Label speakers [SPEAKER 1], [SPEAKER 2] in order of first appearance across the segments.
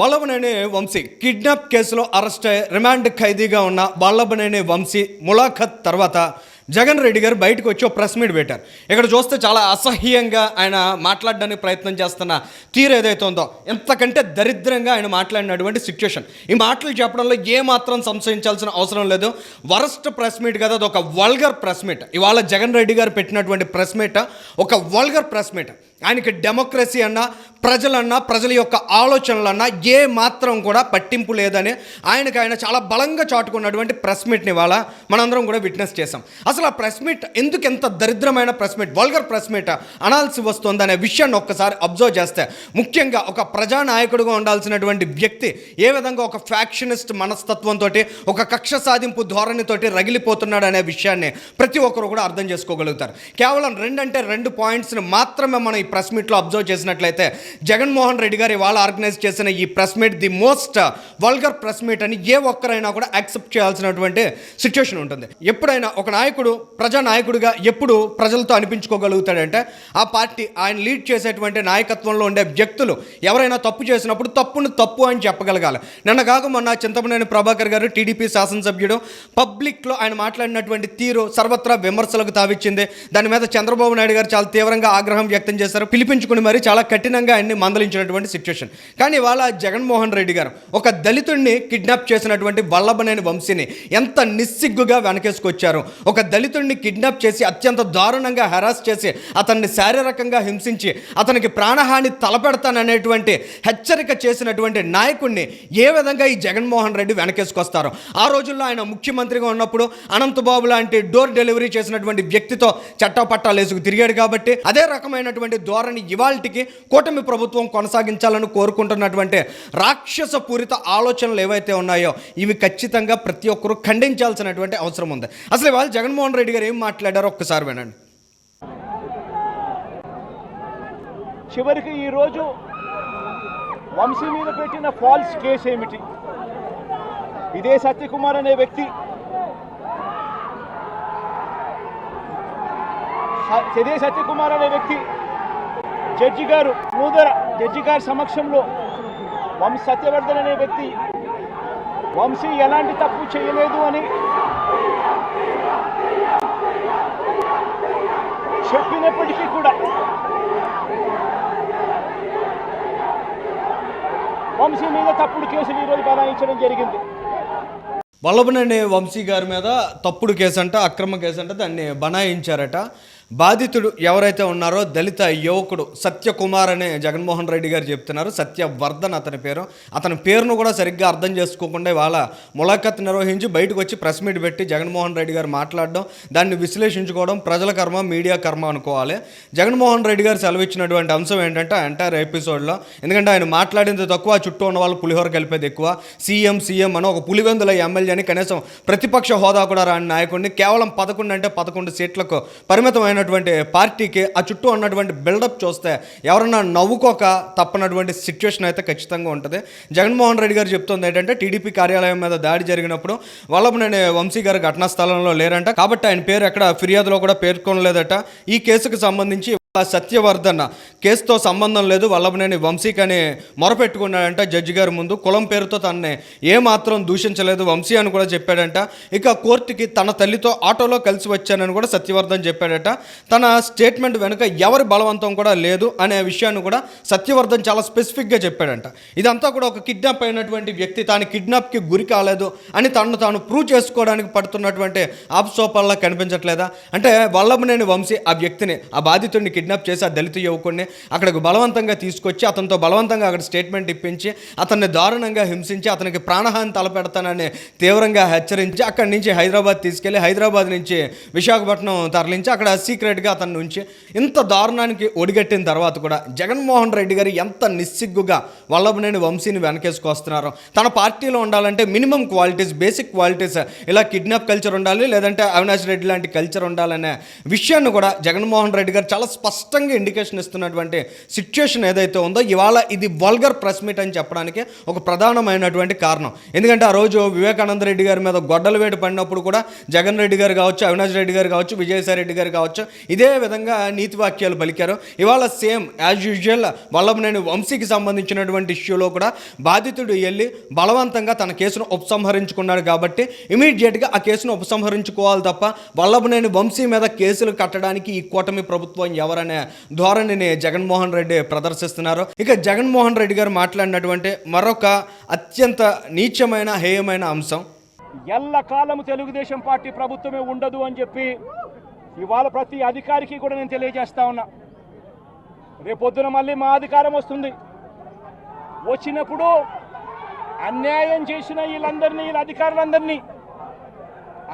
[SPEAKER 1] Vallabhaneni Vamsi kidnap కేసులో arrest remand ఖైదీగా ఉన్న వల్లభనేని వంశీ ములాఖత్ తర్వాత జగన్ రెడ్డి గారు బయటకు వచ్చి ఒక ప్రెస్ మీట్ పెట్టారు. ఇక్కడ చూస్తే చాలా అసహ్యంగా ఆయన మాట్లాడడానికి ప్రయత్నం చేస్తున్న తీరు ఏదైతే ఉందో ఎంతకంటే దరిద్రంగా ఆయన మాట్లాడినటువంటి సిచ్యుయేషన్. ఈ మాటలు చెప్పడంలో ఏ మాత్రం సంశయించాల్సిన అవసరం లేదు. వరస్ట్ ప్రెస్ మీట్ కదా అది ఒక వల్గర్ ప్రెస్ మీట్. ఇవాళ జగన్ రెడ్డి గారు పెట్టినటువంటి ప్రెస్ మీట్ ఒక వల్గర్ ప్రెస్ మీట్. ఆయనకి డెమోక్రసీ అన్నా ప్రజలన్నా ప్రజల యొక్క ఆలోచనలన్నా ఏ మాత్రం కూడా పట్టింపు లేదని ఆయనకి ఆయన చాలా బలంగా చాటుకున్నటువంటి ప్రెస్ మీట్ని ఇవాళ మనందరం కూడా విట్నెస్ చేసాం అసలు ఆ ప్రెస్ మీట్ ఎందుకు ఎంత దరిద్రమైన press meet vulgar press meet అనాల్సి వస్తుంది అనే విషయాన్ని ఒక్కసారి అబ్జర్వ్ చేస్తే ముఖ్యంగా ఒక ప్రజానాయకుడిగా ఉండాల్సినటువంటి వ్యక్తి ఏ విధంగా ఒక ఫ్యాక్షనిస్ట్ మనస్తత్వంతో ఒక కక్ష సాధింపు ధోరణితోటి రగిలిపోతున్నాడు అనే విషయాన్ని ప్రతి ఒక్కరు కూడా అర్థం చేసుకోగలుగుతారు. కేవలం రెండంటే రెండు పాయింట్స్ని మాత్రమే మనం ఈ ప్రెస్ మీట్లో అబ్జర్వ్ చేసినట్లయితే జగన్మోహన్ రెడ్డి గారు ఇవాళ ఆర్గనైజ్ చేసిన ఈ press meet the most vulgar press meet అని ఏ ఒక్కరైనా కూడా యాక్సెప్ట్ చేయాల్సినటువంటి సిచ్యువేషన్ ఉంటుంది. ఎప్పుడైనా ఒక నాయకుడు ప్రజా నాయకుడిగా ఎప్పుడు ప్రజలతో అనిపించుకోగలుగుతాడంటే ఆ పార్టీ ఆయన లీడ్ చేసేటువంటి నాయకత్వంలో ఉండే వ్యక్తులు ఎవరైనా తప్పు చేసినప్పుడు తప్పును తప్పు అని చెప్పగలగాలి. నిన్న కాక మొన్న చింతమనేని ప్రభాకర్ గారు టీడీపీ శాసనసభ్యుడు పబ్లిక్లో ఆయన మాట్లాడినటువంటి తీరు సర్వత్రా విమర్శలకు తావిచ్చింది. దాని మీద చంద్రబాబు నాయుడు గారు చాలా తీవ్రంగా ఆగ్రహం వ్యక్తం చేశారు. పిలిపించుకుని మరి చాలా కఠినంగా ఆయన్ని మందలించినటువంటి సిచ్యువేషన్ కానీ ఇవాళ జగన్మోహన్ రెడ్డి గారు ఒక దళితుడిని కిడ్నాప్ చేసినటువంటి వల్లభనేని వంశీని ఎంత నిస్సిగ్గుగా వెనకేసుకొచ్చారు. ఒక దళితుడిని కిడ్నాప్ చేసి అత్యంత దారుణంగా హెరాస్ చేసి అతన్ని శారీరకంగా హింసించి అతనికి ప్రాణహాని తలపెడతాననేటువంటి హెచ్చరిక చేసినటువంటి నాయకుడిని ఏ విధంగా ఈ జగన్మోహన్ రెడ్డి వెనకేసుకొస్తారు. ఆ రోజుల్లో ఆయన ముఖ్యమంత్రిగా ఉన్నప్పుడు అనంతబాబు లాంటి డోర్ డెలివరీ చేసినటువంటి వ్యక్తితో చట్టపట్టాలు వేసుకు తిరిగాడు కాబట్టి అదే రకమైనటువంటి ధోరణి ఇవాళకి కూటమి ప్రభుత్వం కొనసాగించాలని కోరుకుంటున్నటువంటి రాక్షస పూరిత ఆలోచనలు ఏవైతే ఉన్నాయో ఇవి ఖచ్చితంగా ప్రతి ఒక్కరూ ఖండించాల్సినటువంటి అవసరం ఉంది. అసలు ఇవాళ జగన్మోహన్ రెడ్డి గారు ఏం మాట్లాడారో ఒక్కసారి వినండి.
[SPEAKER 2] చివరికి ఈరోజు వంశీ మీద పెట్టిన ఫాల్స్ కేసు ఏమిటి? ఇదే సత్యకుమార్ అనే వ్యక్తి ఇదే సత్యకుమార్ అనే వ్యక్తి జడ్జి గారు మూదర జడ్జి గారి సమక్షంలో వంశ సత్యవర్ధన్ అనే వ్యక్తి వంశీ ఎలాంటి తప్పు చేయలేదు అని చెప్పినప్పటికీ కూడా వంశీ మీద తప్పుడు కేసులు ఈరోజు బనాయించడం జరిగింది.
[SPEAKER 1] వల్లభనేని వంశీ గారి మీద తప్పుడు కేసు అంట అక్రమ కేసు అంట దాన్ని బనాయించారట. బాధితుడు ఎవరైతే ఉన్నారో దళిత యువకుడు సత్యకుమార్ అనే జగన్మోహన్ రెడ్డి గారు చెప్తున్నారు. సత్యవర్ధన్ అతని పేరు. అతని పేరును కూడా సరిగ్గా అర్థం చేసుకోకుండా వాళ్ళ ములాఖత్ నిర్వహించి బయటకు వచ్చి ప్రెస్ మీట్ పెట్టి జగన్మోహన్ రెడ్డి గారు మాట్లాడడం దాన్ని విశ్లేషించుకోవడం ప్రజల కర్మ మీడియా కర్మ అనుకోవాలి. జగన్మోహన్ రెడ్డి గారు సెలవిచ్చినటువంటి అంశం ఏంటంటే ఎంటైర్ ఎపిసోడ్లో ఎందుకంటే ఆయన మాట్లాడింది తక్కువ చుట్టూ ఉన్న వాళ్ళు పులిహోర కలిపేది ఎక్కువ. సీఎం సీఎం అని ఒక పులివెందుల ఎమ్మెల్యే అని కనీసం ప్రతిపక్ష హోదా కూడా రాని నాయకుడిని కేవలం పదకొండు అంటే పదకొండు సీట్లకు పరిమితమైన ఉన్నటువంటి పార్టీకి ఆ చుట్టూ ఉన్నటువంటి బిల్డప్ చూస్తే ఎవరన్నా నవ్వుకోక తప్పనటువంటి సిచ్యువేషన్ అయితే ఖచ్చితంగా ఉంటుంది. జగన్మోహన్ రెడ్డి గారు చెప్తుంది ఏంటంటే టీడీపీ కార్యాలయం మీద దాడి జరిగినప్పుడు వల్లభనేని వంశీ గారు ఘటనా స్థలంలో లేరంట. కాబట్టి ఆయన పేరు ఎక్కడ ఫిర్యాదులో కూడా పేర్కొనలేదట. ఈ కేసుకు సంబంధించి సత్యవర్ధన్. కేసుతో సంబంధం లేదు. వల్లభనేని వంశీకి అని మొరపెట్టుకున్నాడంట జడ్జి గారి ముందు. కులం పేరుతో తనని ఏమాత్రం దూషించలేదు. వంశీ అని కూడా చెప్పాడంట. ఇక కోర్టుకి తన తల్లితో ఆటోలో కలిసి వచ్చానని కూడా సత్యవర్ధన్ చెప్పాడట. తన స్టేట్మెంట్ వెనుక ఎవరి బలవంతం కూడా లేదు అనే విషయాన్ని కూడా సత్యవర్ధన్ చాలా స్పెసిఫిక్గా చెప్పాడంట. ఇదంతా కూడా ఒక కిడ్నాప్ అయినటువంటి వ్యక్తి తాను కిడ్నాప్కి గురి కాలేదు అని తనను తాను ప్రూవ్ చేసుకోవడానికి పడుతున్నటువంటి ఆప్సోపాల్లా కనిపించట్లేదా? అంటే వల్లభనేని వంశీ ఆ వ్యక్తిని ఆ బాధితుడిని కిడ్నాప్ చేసి ఆ దళిత యువకుడిని అక్కడికి బలవంతంగా తీసుకొచ్చి అతనితో బలవంతంగా అక్కడ స్టేట్మెంట్ ఇప్పించి అతన్ని దారుణంగా హింసించి అతనికి ప్రాణహాని తలపెడతానని తీవ్రంగా హెచ్చరించి అక్కడి నుంచి హైదరాబాద్ తీసుకెళ్ళి హైదరాబాద్ నుంచి విశాఖపట్నం తరలించి అక్కడ సీక్రెట్గా అతన్ని ఉంచి ఇంత దారుణానికి ఒడిగట్టిన తర్వాత కూడా జగన్మోహన్ రెడ్డి గారు ఎంత నిస్సిగ్గుగా వల్లభనేని వంశీని వెనకేసుకొస్తున్నారు తన పార్టీలో ఉండాలంటే మినిమం క్వాలిటీస్ బేసిక్ క్వాలిటీస్ ఇలా కిడ్నాప్ కల్చర్ ఉండాలి లేదంటే అవినాష్ రెడ్డి లాంటి కల్చర్ ఉండాలనే విషయాన్ని కూడా జగన్మోహన్ రెడ్డి గారు చాలా స్పష్టంగా స్పష్టంగా ఇండికేషన్ ఇస్తున్నటువంటి సిచ్యుయేషన్ ఏదైతే ఉందో ఇవాళ ఇది వల్గర్ ప్రెస్ మీట్ అని చెప్పడానికి ఒక ప్రధానమైనటువంటి కారణం. ఎందుకంటే ఆ రోజు వివేకానంద రెడ్డి గారి మీద గొడ్డల వేటు పడినప్పుడు కూడా జగన్ రెడ్డి గారు కావచ్చు అవినాష్ రెడ్డి గారు కావచ్చు విజయసాయి రెడ్డి గారు కావచ్చు ఇదే విధంగా నీతి వాక్యాలు పలికారు. ఇవాళ సేమ్ యాజ్ యూజువల్ వల్లభనేని వంశీకి సంబంధించినటువంటి ఇష్యూలో కూడా బాధితుడు వెళ్ళి బలవంతంగా తన కేసును ఉపసంహరించుకున్నాడు కాబట్టి ఇమీడియట్గా ఆ కేసును ఉపసంహరించుకోవాలి తప్ప వల్లభనేని వంశీ మీద కేసులు కట్టడానికి ఈ కూటమి ప్రభుత్వం ఎవరు చేస్తారనే ధోరణిని జగన్మోహన్ రెడ్డి ప్రదర్శిస్తున్నారు. ఇక జగన్మోహన్ రెడ్డి గారు మాట్లాడినటువంటి మరొక అత్యంత నీచమైన హేయమైన అంశం.
[SPEAKER 2] ఎల్లకాలము తెలుగుదేశం పార్టీ ప్రభుత్వమే ఉండదు అని చెప్పి ఇవాళ ప్రతి అధికారికి కూడా నేను తెలియజేస్తా ఉన్నా. రేపొద్దున మళ్ళీ మా అధికారం వస్తుంది. వచ్చినప్పుడు అన్యాయం చేసిన వీళ్ళందరినీ వీళ్ళ అధికారులందరినీ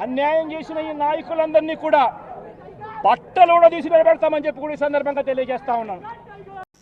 [SPEAKER 2] అన్యాయం చేసిన ఈ నాయకులందరినీ కూడా బట్టలు కూడా తీసి నిలబెడతామని చెప్పి కూడా ఈ సందర్భంగా తెలియజేస్తా ఉన్నాను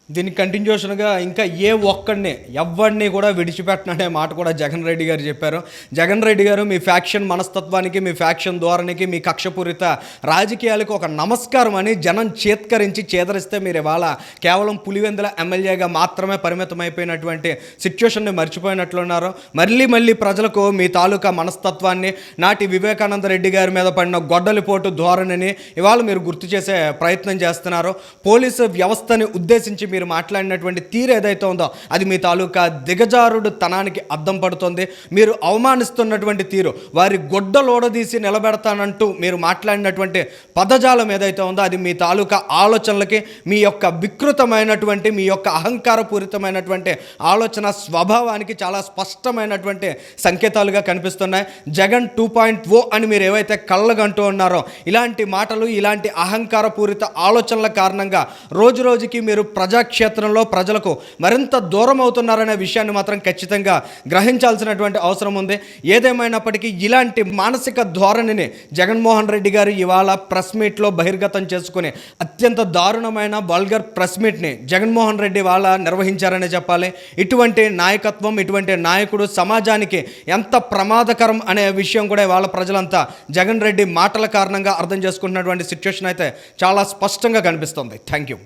[SPEAKER 1] దీనికి కంటిన్యూషన్గా ఇంకా ఏ ఒక్కడిని ఎవరిని కూడా విడిచిపెట్టననే మాట కూడా జగన్ రెడ్డి గారు చెప్పారు. జగన్ రెడ్డి గారు మీ ఫ్యాక్షన్ మనస్తత్వానికి మీ ఫ్యాక్షన్ ధోరణికి మీ కక్షపూరిత రాజకీయాలకు ఒక నమస్కారం అని జనం చేత్కరించి చేదరిస్తే మీరు ఇవాళ కేవలం పులివెందుల ఎమ్మెల్యేగా మాత్రమే పరిమితమైపోయినటువంటి సిచ్యువేషన్ని మర్చిపోయినట్లున్నారు మళ్ళీ మళ్ళీ ప్రజలకు మీ తాలూకా మనస్తత్వాన్ని నాటి వివేకానంద రెడ్డి గారి మీద పడిన గొడ్డలిపోటు ధోరణిని ఇవాళ మీరు గుర్తు చేసే ప్రయత్నం చేస్తున్నారు. పోలీసు వ్యవస్థని ఉద్దేశించి మీరు మాట్లాడినటువంటి తీరు ఏదైతే ఉందో అది మీ తాలూకా దిగజారుడు తనానికి అద్దం పడుతుంది. మీరు అవమానిస్తున్నటువంటి తీరు వారి గొడ్డలోడదీసి నిలబెడతానంటూ మీరు మాట్లాడినటువంటి పదజాలం ఏదైతే ఉందో అది మీ తాలూకా ఆలోచనలకి మీ యొక్క వికృతమైనటువంటి మీ యొక్క అహంకారపూరితమైనటువంటి ఆలోచన స్వభావానికి చాలా స్పష్టమైనటువంటి సంకేతాలుగా కనిపిస్తున్నాయి. జగన్ టూ పాయింట్ ఓ అని మీరు ఏవైతే కళ్ళగంటూ ఉన్నారో ఇలాంటి మాటలు ఇలాంటి అహంకారపూరిత ఆలోచనల కారణంగా రోజు రోజుకి మీరు ప్రజా క్షేత్రంలో ప్రజలకు మరింత దూరం అవుతున్నారనే విషయాన్ని మాత్రం ఖచ్చితంగా గ్రహించాల్సినటువంటి అవసరం ఉంది. ఏదేమైనప్పటికీ ఇలాంటి మానసిక ధోరణిని జగన్మోహన్ రెడ్డి గారు ఇవాళ ప్రెస్ మీట్లో బహిర్గతం చేసుకుని అత్యంత దారుణమైన వల్గర్ ప్రెస్ మీట్ని జగన్మోహన్ రెడ్డి వాళ్ళ నిర్వహించారని చెప్పాలి. ఇటువంటి నాయకత్వం ఇటువంటి నాయకుడు సమాజానికి ఎంత ప్రమాదకరం అనే విషయం కూడా ఇవాళ ప్రజలంతా జగన్ రెడ్డి మాటల కారణంగా అర్థం చేసుకుంటున్నటువంటి సిచ్యువేషన్ అయితే చాలా స్పష్టంగా కనిపిస్తుంది. Thank you.